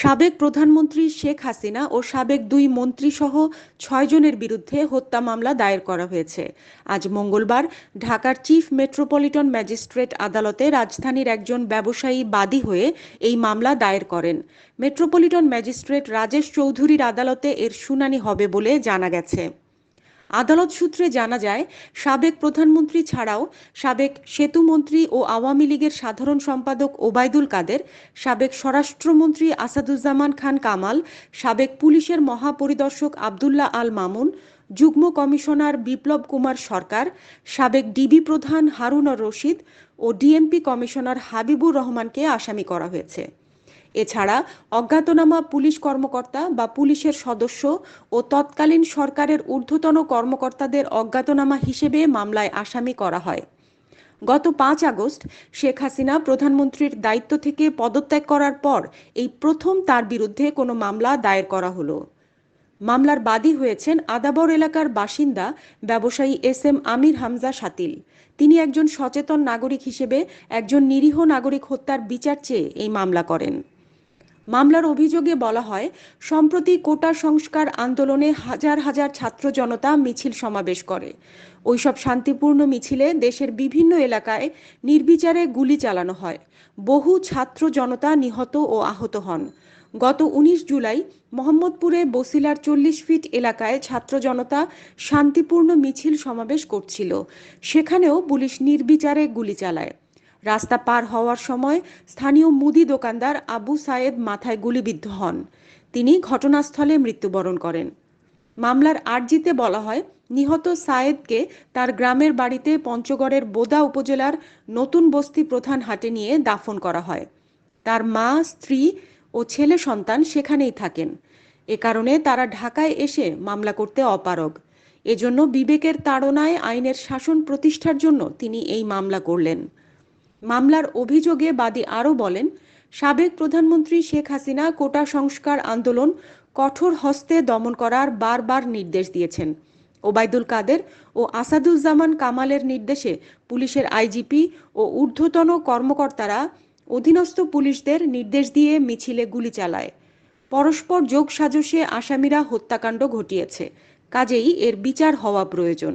সাবেক প্রধানমন্ত্রী শেখ হাসিনা ও সাবেক দুই মন্ত্রী সহ ছয়জনের বিরুদ্ধে হত্যা মামলা দায়ের করা হয়েছে। আজ মঙ্গলবার ঢাকার চিফ মেট্রোপলিটন ম্যাজিস্ট্রেট আদালতে রাজধানীর একজন ব্যবসায়ী বাদী হয়ে এই মামলা দায়ের করেন। মেট্রোপলিটন ম্যাজিস্ট্রেট রাজেশ চৌধুরীর আদালতে এর শুনানি হবে বলে জানা গেছে। আদালত সূত্রে জানা যায়, সাবেক প্রধানমন্ত্রী ছাড়াও সাবেক সেতুমন্ত্রী ও আওয়ামী লীগের সাধারণ সম্পাদক ওবায়দুল কাদের, সাবেক স্বরাষ্ট্রমন্ত্রী আসাদুজ্জামান খান কামাল, সাবেক পুলিশের মহাপরিদর্শক আবদুল্লাহ আল মামুন, যুগ্ম কমিশনার বিপ্লব কুমার সরকার, সাবেক ডিবি প্রধান হারুনর রশিদ ও ডিএমপি কমিশনার হাবিবুর রহমানকে আসামি করা হয়েছে। এছাড়া অজ্ঞাতনামা পুলিশ কর্মকর্তা বা পুলিশের সদস্য ও তৎকালীন সরকারের ঊর্ধ্বতন কর্মকর্তাদের অজ্ঞাতনামা হিসেবে মামলায় আসামি করা হয়। গত পাঁচ আগস্ট শেখ হাসিনা প্রধানমন্ত্রীর দায়িত্ব থেকে পদত্যাগ করার পর এই প্রথম তার বিরুদ্ধে কোনো মামলা দায়ের করা হলো। মামলার বাদী হয়েছেন আদাবর এলাকার বাসিন্দা ব্যবসায়ী এস এম আমির হামজা সাতিল তিনি একজন সচেতন নাগরিক হিসেবে একজন নিরীহ নাগরিক হত্যার বিচার চেয়ে এই মামলা করেন। মামলার অভিযোগে বলা হয়, সম্প্রতি কোটা সংস্কার আন্দোলনে হাজার হাজার ছাত্র জনতা মিছিল সমাবেশ করে। ওইসব শান্তিপূর্ণ মিছিলে দেশের বিভিন্ন এলাকায় নির্বিচারে গুলি চালানো হয়। বহু ছাত্র জনতা নিহত ও আহত হন। গত উনিশ জুলাই মোহাম্মদপুরে বসিলার চল্লিশ ফিট এলাকায় ছাত্র জনতা শান্তিপূর্ণ মিছিল সমাবেশ করছিল। সেখানেও পুলিশ নির্বিচারে গুলি চালায়। রাস্তা পার হওয়ার সময় স্থানীয় মুদি দোকানদার আবু সায়েদ মাথায় গুলিবিদ্ধ হন। তিনি ঘটনাস্থলে মৃত্যুবরণ করেন। মামলার আর্জিতে বলা হয়, নিহত সায়েদকে তার গ্রামের বাড়িতে পঞ্চগড়ের বোদা উপজেলার নতুন বস্তি প্রধান হাটে নিয়ে দাফন করা হয়। তার মা, স্ত্রী ও ছেলে সন্তান সেখানেই থাকেন। এ কারণে তারা ঢাকায় এসে মামলা করতে অপারগ। এজন্য বিবেকের তাড়নায় আইনের শাসন প্রতিষ্ঠার জন্য তিনি এই মামলা করলেন। মামলার অভিযোগে বাদী আরও বলেন, সাবেক প্রধানমন্ত্রী শেখ হাসিনা কোটা সংস্কার আন্দোলন কঠোর হস্তে দমন করার বারবার নির্দেশ দিয়েছেন। ওবায়দুল কাদের ও আসাদুজ্জামান কামালের নির্দেশে পুলিশের আইজিপি ও ঊর্ধ্বতন কর্মকর্তারা অধীনস্থ পুলিশদের নির্দেশ দিয়ে মিছিলে গুলি চালায়। পরস্পর যোগ সাজসে আসামিরা হত্যাকাণ্ড ঘটিয়েছে। কাজেই এর বিচার হওয়া প্রয়োজন।